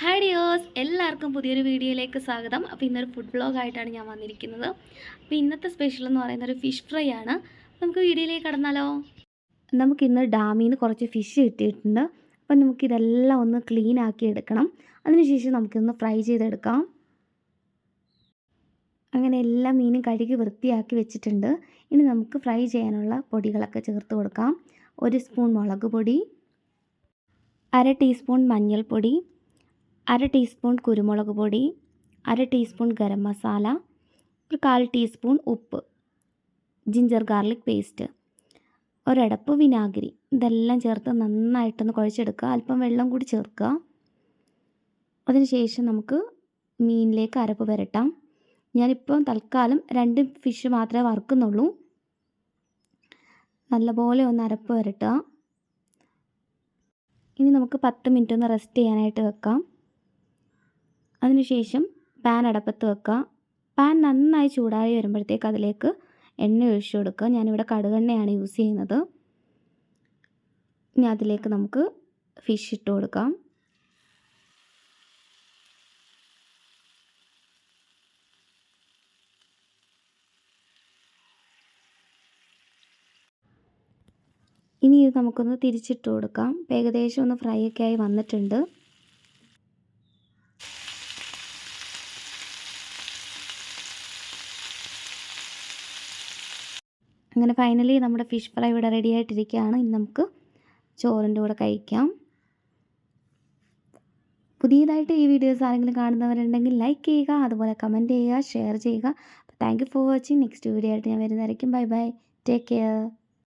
Hi ഡിയോസ് എല്ലാവർക്കും പുതിയൊരു വീഡിയോയിലേക്ക് സ്വാഗതം. അപ്പോൾ ഇന്നൊരു ഫുഡ് ബ്ലോഗായിട്ടാണ് ഞാൻ വന്നിരിക്കുന്നത്. അപ്പോൾ ഇന്നത്തെ സ്പെഷ്യൽ എന്ന് പറയുന്ന ഒരു ഫിഷ് ഫ്രൈ ആണ് നമുക്ക് വീഡിയോയിലേക്ക് കടന്നാലോ? നമുക്കിന്ന് ഡാമിൽ നിന്ന് കുറച്ച് ഫിഷ് കിട്ടിയിട്ടുണ്ട്. അപ്പം നമുക്കിതെല്ലാം ഒന്ന് ക്ലീൻ ആക്കി എടുക്കണം. അതിനുശേഷം നമുക്കിന്ന് ഫ്രൈ ചെയ്തെടുക്കാം. അങ്ങനെ എല്ലാ മീനും കഴുകി വൃത്തിയാക്കി വെച്ചിട്ടുണ്ട്. ഇനി നമുക്ക് ഫ്രൈ ചെയ്യാനുള്ള പൊടികളൊക്കെ ചേർത്ത് കൊടുക്കാം. ഒരു സ്പൂൺ മുളക് പൊടി അര ടീസ്പൂൺ മഞ്ഞൾപ്പൊടി അര ടീസ്പൂൺ കുരുമുളക് പൊടി അര ടീസ്പൂൺ ഗരം മസാല ഒരു കാൽ ടീസ്പൂൺ ഉപ്പ് ജിഞ്ചർ ഗാർലിക് പേസ്റ്റ് ഒരടപ്പ് വിനാഗിരി. ഇതെല്ലാം ചേർത്ത് നന്നായിട്ടൊന്ന് കുഴച്ചെടുക്കുക. അല്പം വെള്ളം കൂടി ചേർക്കുക. അതിനുശേഷം നമുക്ക് മീനിലേക്ക് അരപ്പ് പുരട്ടാം. ഞാനിപ്പം തൽക്കാലം രണ്ട് ഫിഷ് മാത്രമേ വറുക്കുന്നുള്ളൂ. നല്ലപോലെ ഒന്ന് അരപ്പ് പുരട്ടുക. ഇനി നമുക്ക് പത്ത് മിനിറ്റ് ഒന്ന് റെസ്റ്റ് ചെയ്യാനായിട്ട് വെക്കാം. അതിനുശേഷം പാൻ അടപ്പത്ത് വെക്കുക. പാൻ നന്നായി ചൂടായി വരുമ്പോഴത്തേക്ക് അതിലേക്ക് എണ്ണ ഒഴിച്ചു കൊടുക്കുക. ഞാനിവിടെ കടുകെണ്ണയാണ് യൂസ് ചെയ്യുന്നത്. ഇനി അതിലേക്ക് നമുക്ക് ഫിഷ് ഇട്ട് കൊടുക്കാം. ഇനി ഇത് നമുക്കൊന്ന് തിരിച്ചിട്ട് കൊടുക്കാം. ഏകദേശം ഒന്ന് ഫ്രൈ ഒക്കെ ആയി വന്നിട്ടുണ്ട്. അങ്ങനെ ഫൈനലി നമ്മുടെ ഫിഷ് ഫ്രൈ ഇവിടെ റെഡി ആയിട്ടിരിക്കുകയാണ്. ഇനി നമുക്ക് ചോറിന്റെ കൂടെ കഴിക്കാം. പുതിയതായിട്ട് ഈ വീഡിയോസ് ആരെങ്കിലും കാണുന്നവരുണ്ടെങ്കിൽ ലൈക്ക് ചെയ്യുക അതുപോലെ കമന്റ് ചെയ്യുക ഷെയർ ചെയ്യുക. Thank you for watching next video ആയിട്ട് ഞാൻ വരുന്നതായിരിക്കും. Bye bye take care